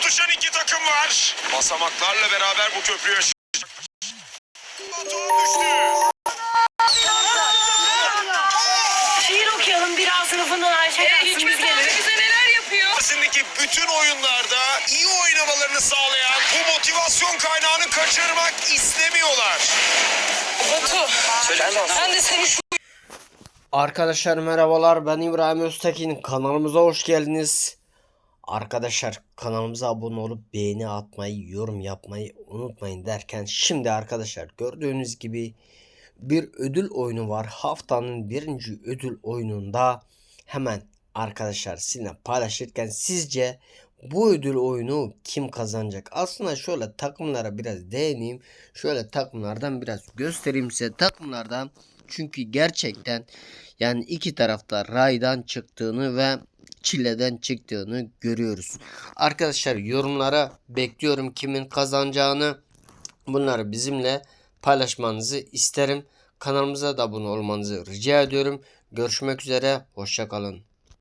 tutuşan iki takım var. Basamaklarla beraber bu köprüye aşacak. Batuhan düştü. Şiir okuyalım biraz sınıfından Ayşe Ee, kalsın hiç biz mesela geliriz. bize neler yapıyor? Arasındaki bütün oyunlarda iyi oynamalarını sağlayan bu motivasyon kaynağını kaçırmak istemiyorlar. Batu. Ben de seni şu Arkadaşlar merhabalar ben İbrahim Öztekin kanalımıza hoş geldiniz. Arkadaşlar kanalımıza abone olup beğeni atmayı yorum yapmayı unutmayın derken şimdi arkadaşlar gördüğünüz gibi bir ödül oyunu var. Haftanın birinci ödül oyununda hemen arkadaşlar sizinle paylaşırken sizce bu ödül oyunu kim kazanacak? Aslında şöyle takımlara biraz değineyim. Şöyle takımlardan biraz göstereyim size takımlardan. Çünkü gerçekten yani iki tarafta raydan çıktığını ve çileden çıktığını görüyoruz. Arkadaşlar yorumlara bekliyorum kimin kazanacağını. Bunları bizimle paylaşmanızı isterim. Kanalımıza da abone olmanızı rica ediyorum. Görüşmek üzere. Hoşçakalın.